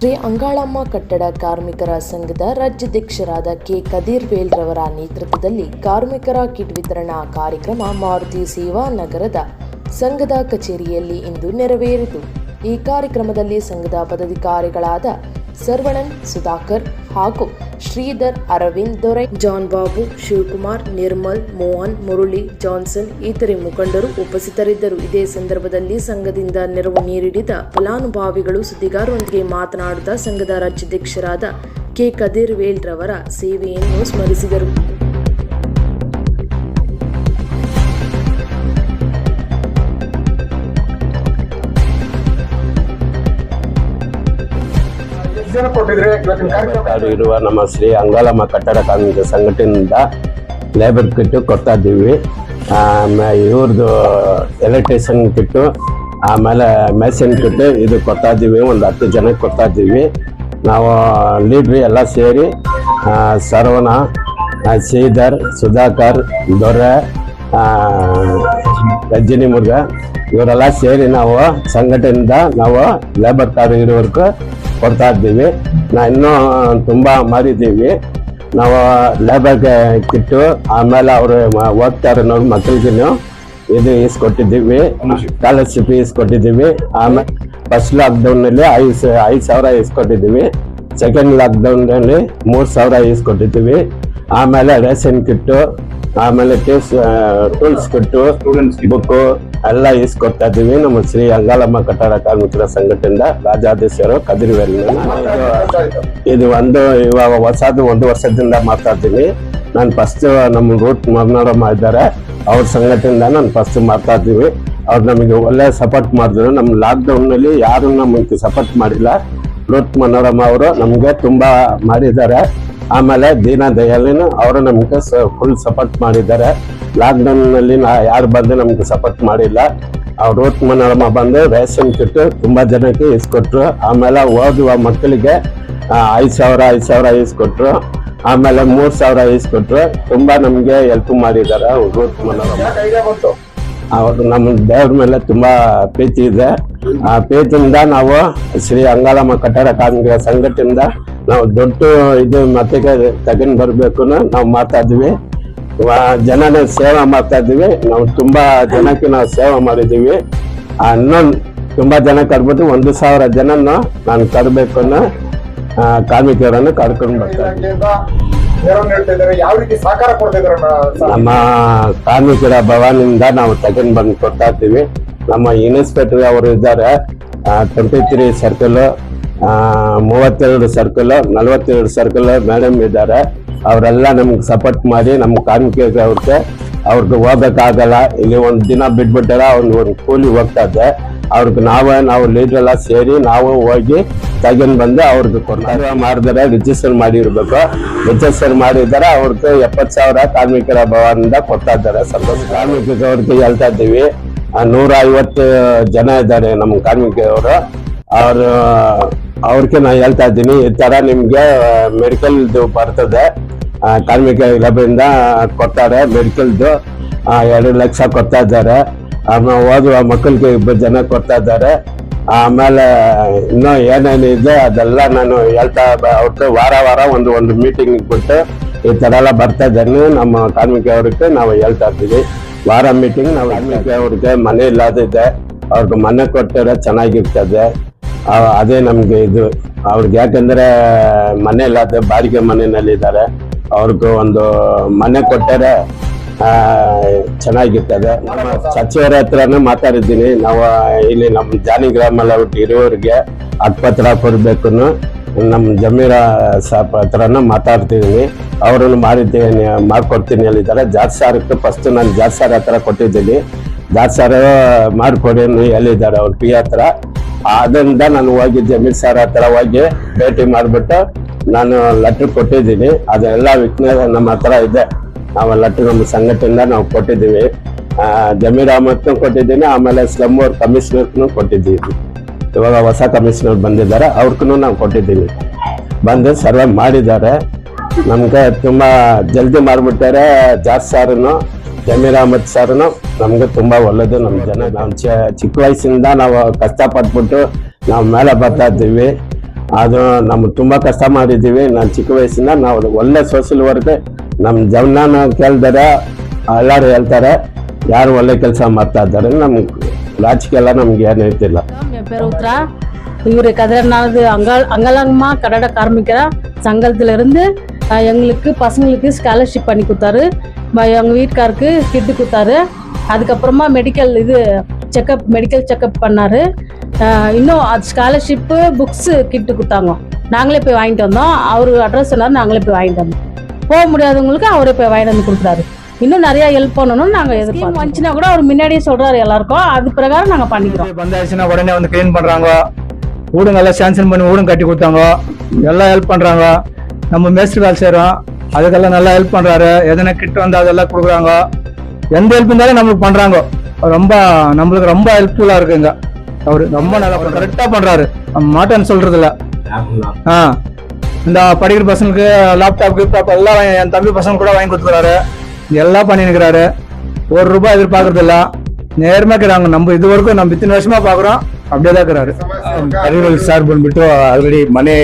ಶ್ರೀ ಅಂಗಾಳಮ್ಮ ಕಟ್ಟಡ ಕಾರ್ಮಿಕರ ಸಂಘದ ರಾಜ್ಯಾಧ್ಯಕ್ಷರಾದ ಕೆ. ಕದೀರ್ ವೇಲ್ರವರ ನೇತೃತ್ವದಲ್ಲಿ ಕಾರ್ಮಿಕರ ಕಿಟ್ ವಿತರಣಾ ಕಾರ್ಯಕ್ರಮ ಮಾರುತಿ ಸೇವಾ ನಗರದ ಸಂಘದ ಕಚೇರಿಯಲ್ಲಿ ಇಂದು ನೆರವೇರಿತು. ಈ ಕಾರ್ಯಕ್ರಮದಲ್ಲಿ ಸಂಘದ ಪದಾಧಿಕಾರಿಗಳಾದ ಸರ್ವಣನ್, ಸುಧಾಕರ್ ಹಾಗೂ ಶ್ರೀಧರ್, ಅರವಿಂದ್ ದೊರೆ, ಜಾನ್ ಬಾಬು, ಶಿವಕುಮಾರ್, ನಿರ್ಮಲ್, ಮೋಹನ್, ಮುರುಳಿ, ಜಾನ್ಸನ್ ಇತರೆ ಮುಖಂಡರು ಉಪಸ್ಥಿತರಿದ್ದರು. ಇದೇ ಸಂದರ್ಭದಲ್ಲಿ ಸಂಘದಿಂದ ನೆರವು ನೀಡಿದ ಫಲಾನುಭವಿಗಳು ಸುದ್ದಿಗಾರರೊಂದಿಗೆ ಮಾತನಾಡುತ್ತಾ ಸಂಘದ ರಾಜ್ಯಾಧ್ಯಕ್ಷರಾದ ಕೆ. ಕದೀರ್ ವೇಲ್ ರವರ ಸೇವೆಯನ್ನು ಸ್ಮರಿಸಿದರು. ಕಾರ್ಮಿಕರು ಇರುವ ನಮ್ಮ ಶ್ರೀ ಅಂಗಾಲಮ್ಮ ಕಟ್ಟಡ ಕಾರ್ಮಿಕ ಸಂಘಟನೆಯಿಂದ ಲೇಬರ್ ಕಿಟ್ಟು ಕೊಡ್ತಾ ಇದ್ದೀವಿ. ಇವ್ರದ್ದು ಎಲೆಕ್ಟ್ರಿಷಿಯನ್ ಕಿಟ್ಟು, ಆಮೇಲೆ ಮೆಷಿನ್ ಕಿಟ್ಟು ಇದು ಕೊಡ್ತಾ ಇದ್ದೀವಿ. ಒಂದು ಹತ್ತು ಜನಕ್ಕೆ ಕೊಡ್ತಾ ಇದ್ದೀವಿ. ನಾವು ಲೀಡ್ರಿ ಎಲ್ಲ ಸೇರಿ ಸರ್ವಣ ಶ್ರೀಧರ್, ಸುಧಾಕರ್, ದೊರೆ ರಜನಿ ಮುರುಗ ಇವರೆಲ್ಲ ಸೇರಿ ನಾವು ಸಂಘಟನೆಯಿಂದ ನಾವು ಲೇಬರ್ ಕಾರ್ಡ್ ಇರೋವರೆಗೂ ಕೊಡ್ತಾ ಇದ್ದೀವಿ. ನಾ ಇನ್ನೂ ತುಂಬ ಮಾಡಿದ್ದೀವಿ ನಾವು ಲೇಬರ್ಗೆ ಕಿಟ್ಟು ಆಮೇಲೆ ಅವರು ಓದ್ತಾ ಇರೋ ಮಕ್ಕಳಿಗೂ ಇದು ಇಸ್ಕೊಟ್ಟಿದ್ದೀವಿ ಸ್ಕಾಲರ್ಶಿಪ್ ಇಸ್ಕೊಟ್ಟಿದ್ದೀವಿ ಆಮೇಲೆ ಫಸ್ಟ್ ಲಾಕ್ಡೌನಲ್ಲಿ ಐದು ಐದು ಸಾವಿರ ಇಸ್ಕೊಟ್ಟಿದ್ದೀವಿ ಸೆಕೆಂಡ್ ಲಾಕ್ಡೌನಲ್ಲಿ ಮೂರು ಸಾವಿರ ಇಸ್ಕೊಟ್ಟಿದ್ದೀವಿ ಆಮೇಲೆ ರೇಷನ್ ಕಿಟ್ಟು ಆಮೇಲೆ ಟೂಲ್ಸ್ ಸ್ಟೂಡೆಂಟ್ಸ್ ಬುಕ್ಕು ಎಲ್ಲ ಇಸ್ಕೊಡ್ತಾ ಇದ್ದೀವಿ ನಮ್ಮ ಶ್ರೀ ಅಂಗಾಲಮ್ಮ ಕಟ್ಟಡ ಕಾರ್ಮಿಕರ ಸಂಘಟನೆಯಿಂದ ರಾಜಾದೇಶ್ವರ ಕದಿರಿವೆಲ್ಲ ಇದು ಒಂದು ಇವಾಗ ಹೊಸದು ಒಂದು ವರ್ಷದಿಂದ ಮಾತಾಡ್ತೀನಿ. ನಾನು ಫಸ್ಟ್ ನಮ್ಮ ರೂಟ್ ಮರ್ನಾಡಮ್ಮ ಇದ್ದಾರೆ. ಅವ್ರ ಸಂಘಟನೆಯಿಂದ ನಾನು ಫಸ್ಟ್ ಮಾತಾಡ್ತೀವಿ. ಅವ್ರು ನಮಗೆ ಒಳ್ಳೆ ಸಪೋರ್ಟ್ ಮಾಡಿದ್ರು. ನಮ್ಮ ಲಾಕ್ಡೌನ್ನಲ್ಲಿ ಯಾರು ನಮಗೆ ಸಪೋರ್ಟ್ ಮಾಡಿಲ್ಲ. ರೂಟ್ ಮನೋರಮ ಅವರು ನಮಗೆ ತುಂಬಾ ಮಾಡಿದ್ದಾರೆ. ಆಮೇಲೆ ದೀನ ದಯಾಲಿನ ಅವರು ನಮಗೆ ಫುಲ್ ಸಪೋರ್ಟ್ ಮಾಡಿದ್ದಾರೆ. ಲಾಕ್ಡೌನ್ನಲ್ಲಿ ನಾ ಯಾರು ಬಂದು ನಮಗೆ ಸಪೋರ್ಟ್ ಮಾಡಿಲ್ಲ. ಅವ್ರು ರೂಟ್ ಮನೋರಮ ಬಂದು ರೇಷನ್ ಕಿಟ್ಟು ತುಂಬಾ ಜನಕ್ಕೆ ಇಸ್ಕೊಟ್ರು. ಆಮೇಲೆ ಓದುವ ಮಕ್ಕಳಿಗೆ ಐದು ಸಾವಿರ ಐದು ಸಾವಿರ ಇಸ್ಕೊಟ್ರು. ಆಮೇಲೆ ಮೂರು ಸಾವಿರ ಇಸ್ಕೊಟ್ರು. ತುಂಬಾ ನಮಗೆ ಹೆಲ್ಪ್ ಮಾಡಿದ್ದಾರೆ ರೂಟ್ ಮನೋರಮ ಅವರು ನಮ್ಮ ದೇವ್ರ ಮೇಲೆ ತುಂಬಾ ಪ್ರೀತಿ ಇದೆ. ಆ ಪ್ರೀತಿಯಿಂದ ನಾವು ಶ್ರೀ ಅಂಗಾಲಮ್ಮ ಕಟ್ಟಡ ಕಾರ್ಮಿಕರ ಸಂಘಟನೆಯಿಂದ ನಾವು ದೊಡ್ಡ ಇದು ಮತ್ತೆ ತಗೊಂಡ್ ಬರಬೇಕು ನಾವು ಮಾಡ್ತಾ ಇದ್ವಿ ಜನನ ಸೇವೆ ಮಾಡ್ತಾ ಇದ್ದೀವಿ. ನಾವು ತುಂಬಾ ಜನಕ್ಕೆ ನಾವು ಸೇವೆ ಮಾಡಿದ್ದೀವಿ. ಆ, ಇನ್ನೊಂದು ತುಂಬಾ ಜನ ಕರ್ಬಿಟ್ಟು ಒಂದು ಸಾವಿರ ಜನನ ನಾನು ಕರ್ಬೇಕು ಅನ್ನೋ ಕಾರ್ಮಿಕರನ್ನು ಕರ್ಕೊಂಡು ಬರ್ತಾ? ನಮ್ಮ ಕಾರ್ಮಿಕರ ಭವನಿಂದ ನಾವು ತಗೊಂಡ್ ಬಂದು ಕೊಡ್ತಾ ಇರ್ತೀವಿ ನಮ್ಮ ಇನ್ಸ್ಪೆಕ್ಟರ್ ಅವರು ಇದ್ದಾರೆ. ಟ್ವೆಂಟಿ ತ್ರೀ ಸರ್ಕಲ್ ಮೂವತ್ತೆರಡು ಸರ್ಕಲ್ ನಲವತ್ತೆರಡು ಸರ್ಕಲ್ ಮೇಡಮ್ ಇದ್ದಾರೆ. ಅವರೆಲ್ಲ ನಮ್ಗೆ ಸಪೋರ್ಟ್ ಮಾಡಿ ನಮ್ಮ ಕಾರ್ಮಿಕರಿಗೆ ಅವ್ರಿಗೆ ಅವ್ರಿಗೆ ಹೋಗಕ್ಕಾಗಲ್ಲ ಇಲ್ಲಿ ಒಂದು ದಿನ ಬಿಟ್ಬಿಟ್ಟಾರ ಅವ್ನು ಒಂದು ಕೂಲಿ ಹೋಗ್ತಾ ಇದ್ದೆ. ಅವ್ರಿಗೆ ನಾವೇ ನಾವು ಲೀಡರ್ ಎಲ್ಲ ಸೇರಿ ನಾವು ಹೋಗಿ ತಗೊಂಡು ಬಂದು ಅವ್ರಿಗೆ ಕೊಡ್ತಾರೆ. ಮಾಡಿದ್ರೆ ರಿಜಿಸ್ಟರ್ ಮಾಡಿರ್ಬೇಕು. ರಿಜಿಸ್ಟರ್ ಮಾಡಿದ್ದಾರೆ ಅವ್ರಿಗೆ ಎಪ್ಪತ್ತು ಸಾವಿರ ಕಾರ್ಮಿಕರ ಭವನದಿಂದ ಕೊಡ್ತಾ ಇದ್ದಾರೆ. ಸಂತೋಷ ಕಾರ್ಮಿಕರಿಗೆ ಹೇಳ್ತಾ ಇದ್ದೀವಿ ಆ, ನೂರ ಐವತ್ತು ಜನ ಇದ್ದಾರೆ ನಮ್ಮ ಕಾರ್ಮಿಕರು. ಅವರು ಅವ್ರಿಗೆ ನಾನು ಹೇಳ್ತಾ ಇದ್ದೀನಿ, ಈ ತರ ನಿಮ್ಗೆ ಮೆಡಿಕಲ್ದು ಬರ್ತದೆ. ಕಾರ್ಮಿಕ ಇಲಾಖೆಯಿಂದ ಕೊಡ್ತಾರೆ ಮೆಡಿಕಲ್ದು ಎರಡು ಲಕ್ಷ ಕೊಡ್ತಾ ಇದ್ದಾರೆ. ಆಮೇಲೆ ಓದುವ ಮಕ್ಕಳಿಗೆ ಇಬ್ಬರು ಜನ ಕೊಡ್ತಾ ಇದ್ದಾರೆ. ಆಮೇಲೆ, ಇನ್ನೂ ಏನೇನು ಇದೆ ಅದೆಲ್ಲ ನಾನು ಹೇಳ್ತಾ ಅವ್ರಿಗೆ ವಾರ ವಾರ ಒಂದು ಒಂದು ಮೀಟಿಂಗ್ ಬಿಟ್ಟು ಈ ಥರ ಎಲ್ಲ ಬರ್ತಾ ಇದ್ದೇನೆ. ನಮ್ಮ ಕಾರ್ಮಿಕ ಅವ್ರಿಗೆ ನಾವು ಹೇಳ್ತಾ ಇರ್ತೀವಿ ವಾರ ಮೀಟಿಂಗ್ ನಾವು ಕಾರ್ಮಿಕ ಅವ್ರಿಗೆ ಮನೆ ಇಲ್ಲದಿದೆ ಅವ್ರಿಗೆ ಮನೆ ಕೊಟ್ಟರೆ ಚೆನ್ನಾಗಿರ್ತದೆ. ಅದೇ ನಮಗೆ ಇದು. ಅವ್ರಿಗೆ ಯಾಕಂದ್ರೆ ಮನೆ ಇಲ್ಲದೆ ಬಾಡಿಗೆ ಮನೆಯಲ್ಲಿದ್ದಾರೆ ಅವ್ರಿಗೂ ಒಂದು ಮನೆ ಕೊಟ್ಟರೆ ಚೆನ್ನಾಗಿರ್ತದೆ ಸಚಿವರ ಹತ್ರನೂ ಮಾತಾಡಿದ್ದೀನಿ. ನಾವು ಇಲ್ಲಿ ನಮ್ಮ ಜಾನಿ ಗ್ರಾಮಲ್ಲ ಬಿಟ್ಟು ಇರುವವರಿಗೆ ಹಕ್ಪತ್ರ ಕೊಡಬೇಕು ನಮ್ಮ ಜಮೀರ ಸಾಪ್ ಹತ್ರನೂ ಮಾತಾಡ್ತಿದ್ದೀನಿ ಅವರನ್ನು ಮಾಡಿದ್ದೀನಿ, ಮಾಡಿಕೊಡ್ತೀನಿ ಹೇಳಿದ್ದಾರೆ. ಜಾತ್ ಸಾರಕ್ಕೆ ಫಸ್ಟ್ ನಾನು ಜಾತ್ ಸಾರ್ ಹತ್ರ ಕೊಟ್ಟಿದ್ದೀನಿ. ಜಾತ್ ಸಾರ್ ಮಾಡಿಕೊಡಿ ಹೇಳಿದ್ದಾರೆ. ಅವ್ರ ಪಿ ಹತ್ರ ಅದರಿಂದ ನಾನು ಹೋಗಿ ಜಮೀರ್ ಸರ್ ಹತ್ರ ಹೋಗಿ ಭೇಟಿ ಮಾಡಿಬಿಟ್ಟು ನಾನು ಲೆಟ್ರ್ ಕೊಟ್ಟಿದ್ದೀನಿ. ಅದೆಲ್ಲ ವಿಜ್ಞಾನ ನಮ್ಮ ಹತ್ರ ಇದೆ. ನಾವು ಲೆಟ್ರ್ ನಮ್ಮ ಸಂಘಟನೆಯಿಂದ ನಾವು ಕೊಟ್ಟಿದ್ದೀವಿ. ಜಮೀರ್ ಅಹಮದ್ನು ಕೊಟ್ಟಿದ್ದೀನಿ, ಆಮೇಲೆ ಸ್ಲಮ್ ಅವ್ರ ಕಮಿಷನರ್ನು ಕೊಟ್ಟಿದ್ದೀವಿ. ಇವಾಗ ಹೊಸ ಕಮಿಷನರ್ ಬಂದಿದ್ದಾರೆ ಅವ್ರಿಗೂ ನಾವು ಕೊಟ್ಟಿದ್ದೀವಿ. ಬಂದು ಸರ್ವೆ ಮಾಡಿದ್ದಾರೆ. ನಮ್ಗೆ ತುಂಬ ಜಲ್ದಿ ಮಾಡಿಬಿಟ್ಟಾರೆ ಜಾಸ್ತಿ ಸಾರನು. ಜಮೀರ್ ಅಹಮದ್ ಸಾರನು ನಮ್ಗೆ ತುಂಬಾ ಒಳ್ಳೇದು ನಮ್ಮ ಜನ ನಾವು ಚ- ಚಿಕ್ಕ ವಯಸ್ಸಿಂದ ನಾವು ಕಷ್ಟಪಟ್ಬಿಟ್ಟು ನಾವು ಮೇಲೆ ಬರ್ತಾ ಇದ್ದೀವಿ ಅದು ನಮ್ಗೆ ತುಂಬಾ ಕಷ್ಟ ಮಾಡಿದ್ದೀವಿ ನಾನು ಚಿಕ್ಕ ವಯಸ್ಸಿಂದ ನಾವು ಒಳ್ಳೆ ಸೋಷಿಯಲ್ ವರ್ಕ್ ನಮ್ಮ ಜವನಾನ ಕೇಳ್ತಾರೆ ಎಲ್ಲರೂ ಹೇಳ್ತಾರೆ ಯಾರು ಒಳ್ಳೆ ಕೆಲಸ ಮಾಡ್ತಾ ಇದ್ದಾರೆ ನಮ್ಗೆ ರಾಜಕೀಯ ಎಲ್ಲ நம்க்கு ಏನು ಹೇಳ್ತಿಲ್ಲ என் பேர் உத்ரா இவர் கதிரநாத் அங்காள் அங்கலம்மா கட்டட கார்மிகர சங்கத்துல இருந்து அஹ், எங்களுக்கு பசங்களுக்கு ஸ்காலர்ஷிப் பண்ணி கொடுத்தாரு. ம- எங்க வீட்டுக்காருக்கு கிட்டு கொடுத்தாரு. அதுக்கப்புறமா மெடிக்கல் இது செக்கப் மெடிக்கல் செக்கப் பண்ணாரு. இன்னும் அது ஸ்காலர்ஷிப்பு புக்ஸு கிட்டு கொடுத்தாங்க. நாங்களே போய் வாங்கிட்டு வந்தோம். அவர் அட்ரஸ் சொன்னார் நாங்களே போய் வாங்கிட்டு வந்தோம். போக முடியாதவங்களுக்கு அவரே போய் வாங்கிட்டு வந்து கொடுக்குறாரு. இன்னும் நிறைய ஹெல்ப் பண்ணணும்னு நாங்கள் எதிர்பார்க்கோம் வந்துச்சுன்னா கூட அவர் முன்னாடியே சொல்றாரு எல்லாருக்கும். அது பிரகாரம் நாங்கள் பண்ணிக்கிறோம். வந்தாச்சுன்னா உடனே வந்து க்ளீன் பண்றாங்க. வீடுங்க எல்லாம் சாங்ஷன் பண்ணி வீடும் கட்டி கொடுத்தாங்க. எல்லாம் ஹெல்ப் பண்றாங்க. நம்ம மேஸ்திரி வேலை செய்றோம். அதுக்கெல்லாம் நல்லா ஹெல்ப் பண்றாரு. எதனா கிட்ட வந்து அதெல்லாம் கொடுக்குறாங்க. எந்த ஹெல்ப் இருந்தாலும் நம்மளுக்கு பண்றாங்க. ரொம்ப நம்மளுக்கு ரொம்ப ஹெல்ப்ஃபுல்லா இருக்குங்க. அவரு ரொம்ப நல்லா கரெக்டா பண்றாரு. நம்ம மாட்டேன்னு சொல்றது இல்ல ஆ. இந்த படிக்கிற பசங்களுக்கு லேப்டாப் கிப்டாப் எல்லாம் என் தம்பி பசங்க கூட வாங்கி கொடுத்துக்கிறாரு. எல்லாம் பண்ணிருக்கிறாரு ஒரு ரூபாய் எதிர்பார்க்கறது இல்ல நேர்மையா இருக்கிறாங்க. நம்ம இது வரைக்கும் நம்ம இத்தனை வருஷமா பாக்குறோம் ಅಬ್ದುಲ್ಲಾಗರ್ ಕರೀಮಲ್ ಸರ್ ಬಂದ್ಬಿಟ್ಟು ಆಲ್ರೆಡಿ ಮನೆ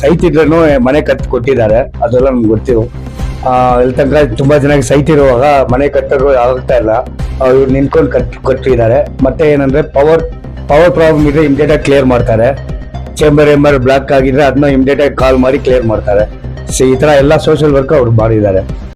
ಸೈಟ್ ಇದ್ರೂ ಮನೆ ಕಟ್ ಕೊಟ್ಟಿದ್ದಾರೆ. ಅದೆಲ್ಲ ನಮ್ಗೆ ಗೊತ್ತಿರು. ಇಲ್ಲಿ ತನಕ ತುಂಬಾ ಚೆನ್ನಾಗಿ ಇರುವಾಗ ಮನೆ ಕಟ್ಟೋರು ಆಗ್ತಾ ಇಲ್ಲ. ಅವ್ರು ನಿಂತ್ಕೊಂಡು ಕಟ್, ಕೊಟ್ಟಿದ್ದಾರೆ. ಮತ್ತೆ ಏನಂದ್ರೆ ಪವರ್ ಪವರ್ ಪ್ರಾಬ್ಲಮ್ ಇದ್ರೆ ಇಮಿಡಿಯೇಟ್ ಆಗಿ ಕ್ಲಿಯರ್ ಮಾಡ್ತಾರೆ. ಚೇಂಬರ್ ಎಂಬರ್ ಬ್ಲಾಕ್ ಆಗಿದ್ರೆ ಅದನ್ನ ಇಮಿಡಿಯೇಟ್ ಆಗಿ ಕಾಲ್ ಮಾಡಿ ಕ್ಲಿಯರ್ ಮಾಡ್ತಾರೆ. ಸೊ ಈ ತರ ಎಲ್ಲ ಸೋಷಿಯಲ್ ವರ್ಕ್ ಅವ್ರು ಮಾಡಿದ್ದಾರೆ.